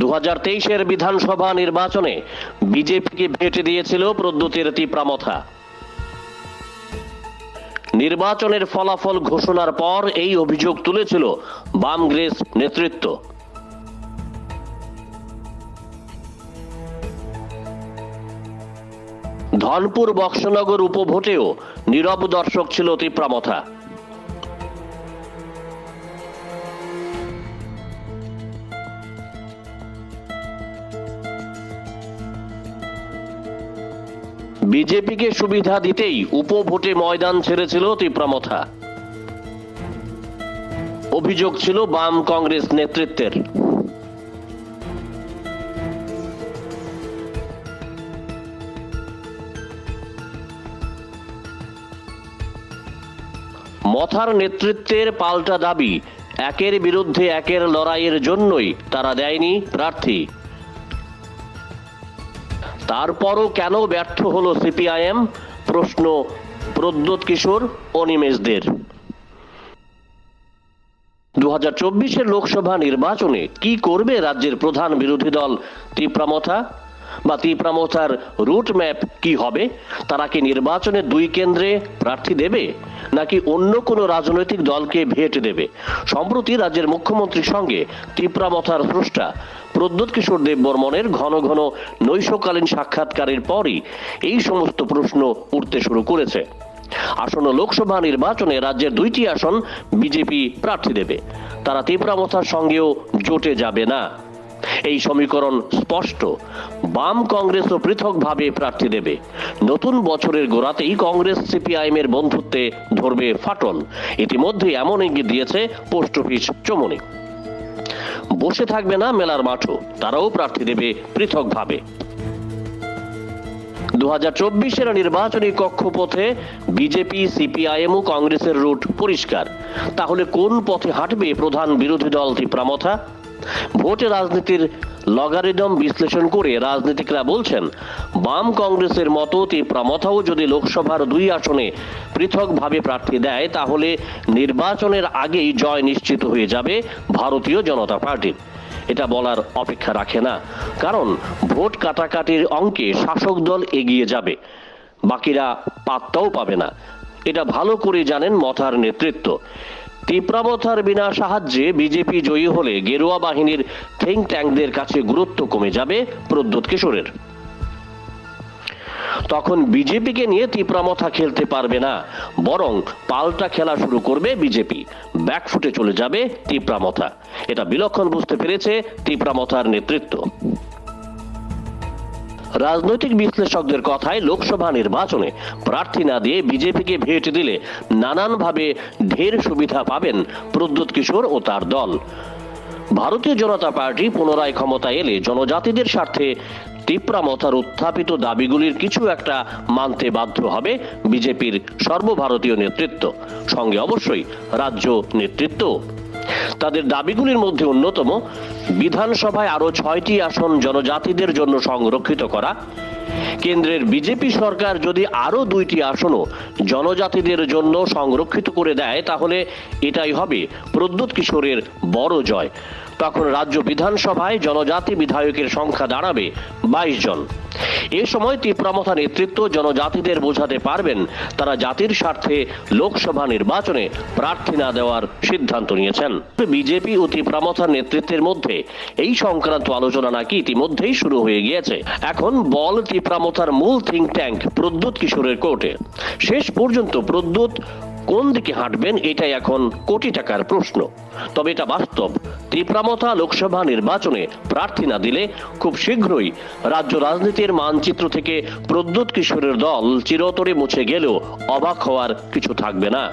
দু হাজার তেইশের বিধানসভা নির্বাচনে বিজেপিকে ভেটে দিয়েছিল প্রদ্যুতের তীব্রামথা নির্বাচনের ফলাফল ঘোষণার পর এই অভিযোগ তুলেছিল বামগ্রেস নেতৃত্ব। ধনপুর বক্সনগর উপভোটেও নীরব দর্শক ছিল তীব্রামথা বিজেপিকে সুবিধা দিতেই উপভোটে ময়দান ছেড়েছিল তীব্রামথা অভিযোগ ছিল বাম কংগ্রেস নেতৃত্বের। মথার নেতৃত্বের পাল্টা দাবি, একের বিরুদ্ধে একের লড়াইয়ের জন্যই তারা দেয়নি প্রার্থী। তারপরও কেন ব্যর্থ হলো সিপিআইএম? প্রশ্ন প্রদ্যোৎ কিশোর অনিমেষদের নিমেষদের। দু হাজার চব্বিশের লোকসভা নির্বাচনে কি করবে রাজ্যের প্রধান বিরোধী দল তীব্রামথা বা তীব্রামথার রুট ম্যাপ কি হবে? তারা কি নির্বাচনে দুই কেন্দ্রে প্রার্থী দেবে? নাকি অন্য কোনো রাজনৈতিক দলকে ভেট দেবে? সম্প্রতি রাজ্যের মুখ্যমন্ত্রীর সঙ্গে তীব্রামথার স্রষ্টা প্রদ্যোৎ কিশোর দেব বর্মনের ঘন ঘন নৈশকালীন সাক্ষাৎকারের পরই এই সমস্ত প্রশ্ন উঠতে শুরু করেছে। আসন্ন লোকসভা নির্বাচনে রাজ্যের দুইটি আসন বিজেপি প্রার্থী দেবে। তারা তীব্রামথার সঙ্গেও জোটে যাবে না। এই সমীকরণ স্পষ্ট। বাম কংগ্রেসও পৃথকভাবে প্রার্থী দেবে। নতুন বছরের গোড়াতেই কংগ্রেস সিপিআইএম এর বন্ধুত্বে ধরবে ফাটল। ইতিমধ্যে এমন ইঙ্গিত দিয়েছে পোস্ট অফিস চমনি। বসে থাকবে না মেলার মাঠও। তারাও প্রার্থী দেবে পৃথকভাবে। দু হাজার চব্বিশের নির্বাচনী কক্ষপথে বিজেপি, সিপিআইএম ও কংগ্রেসের রুট পরিষ্কার। তাহলে কোন পথে হাঁটবে প্রধান বিরোধী দল ত্রিপ্রামথা? ভোটে রাজনীতির লগারিদম বিশ্লেষণ করে রাজনীতিকরা বলছেন, বাম কংগ্রেসের মতো তীব্রামথাও যদি লোকসভার দুই আসনে পৃথকভাবে প্রার্থী দেয়, তাহলে নির্বাচনের আগেই জয় নিশ্চিত হয়ে যাবে ভারতীয় জনতা পার্টির এটা বলার অপেক্ষা রাখে না, কারণ ভোট কাটাকাটির অঙ্কে শাসক দল এগিয়ে যাবে, বাকিরা পাত্তাও পাবে না। এটা ভালো করে জানেন মথার নেতৃত্ব। তীব্রামথার বিনা সাহায্যে বিজেপি জয়ী হলে গেরুয়া বাহিনীর থিঙ্ক ট্যাঙ্কদের কাছে গুরুত্ব কমে যাবে প্রদ্যোৎ কিশোরের। তখন বিজেপিকে নিয়ে তীব্রামথা খেলতে পারবে না, বরং পাল্টা খেলা শুরু করবে বিজেপি। ব্যাকফুটে চলে যাবে তীব্রামথা। এটা বিলক্ষণ বুঝতে পেরেছে তীব্রামথার নেতৃত্ব। রাজনৈতিক বিশ্লেষকদের কথায় লোকসভা নির্বাচনে প্রার্থী না দিয়ে বিজেপিকে ভেট দিলে নানানভাবে ঢের সুবিধা পাবেন প্রদ্যুৎ কিশোর ও তার দল। ভারতীয় জনতা পার্টি পুনরায় ক্ষমতায় এলে জনজাতিদের স্বার্থে তীব্রামথার উত্থাপিত দাবিগুলির কিছু একটা মানতে বাধ্য হবে বিজেপির সর্বভারতীয় নেতৃত্ব। সঙ্গে অবশ্যই রাজ্য নেতৃত্ব তাদের দাবিগুলির মধ্যে অন্যতম, বিধানসভায় আরও ছয়টি আসন জনজাতিদের জন্য সংরক্ষিত করা। কেন্দ্রের বিজেপি সরকার যদি আরও দুইটি আসনও জনজাতিদের জন্য সংরক্ষিত করে দেয়, তাহলে এটাই হবে প্রদ্যুৎ কিশোরের বড় জয়। তখন রাজ্য বিধানসভায় জনজাতি বিধায়কের সংখ্যা দাঁড়াবে বাইশ জন। এ সময় তীব্রামথা নেতৃত্ব জনজাতিদের বোঝাতে পারবেন, তারা জাতির স্বার্থে লোকসভা নির্বাচনে প্রার্থী না দেওয়ার সিদ্ধান্ত নিয়েছেন। বিজেপি ও তীব্রামথার নেতৃত্বের মধ্যে এই সংক্রান্ত আলোচনা নাকি ইতিমধ্যেই শুরু হয়ে গিয়েছে। এখন বল তীব্রামথার মূল থিঙ্ক ট্যাঙ্ক প্রদ্যুৎ কিশোরের কোর্টে। শেষ পর্যন্ত প্রদ্যুৎ কোন দিকে হাঁটবেন এটাই এখন কোটি টাকার প্রশ্ন। তবে এটা বাস্তব। ত্রিপ্রামথা লোকসভা নির্বাচনে প্রার্থী না দিলে খুব শীঘ্রই রাজ্য রাজনীতির মানচিত্র থেকে প্রদ্যুৎ কিশোরের দল চিরতরে মুছে গেলেও অবাক হওয়ার কিছু থাকবে না।